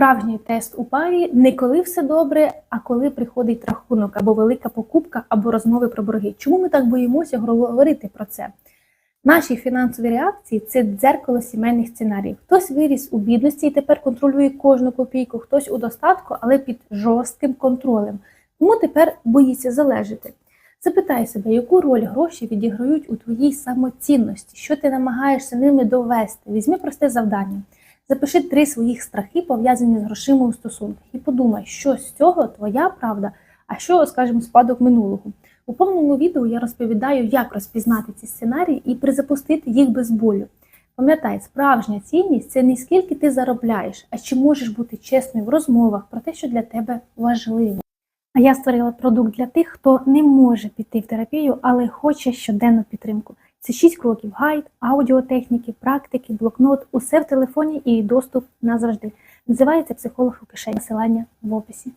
Справжній тест у парі не коли все добре, а коли приходить рахунок або велика покупка, або розмови про борги. Чому ми так боїмося говорити про це? Наші фінансові реакції це дзеркало сімейних сценаріїв. Хтось виріс у бідності і тепер контролює кожну копійку, хтось у достатку, але під жорстким контролем. Тому тепер боїться залежати. Запитай себе, яку роль гроші відіграють у твоїй самоцінності, що ти намагаєшся ними довести. Візьми просте завдання. Запиши три своїх страхи, пов'язані з грошима у стосунках, і подумай, що з цього твоя правда, а що, скажімо, спадок минулого. У повному відео я розповідаю, як розпізнати ці сценарії і призапустити їх без болю. Пам'ятай, справжня цінність це не скільки ти заробляєш, а чи можеш бути чесною в розмовах про те, що для тебе важливо. А я створила продукт для тих, хто не може піти в терапію, але хоче щоденну підтримку. Це 6 кроків: гайд, аудіотехніки, практики, блокнот, усе в телефоні і доступ назавжди. Називається психолог у кишені. Посилання в описі.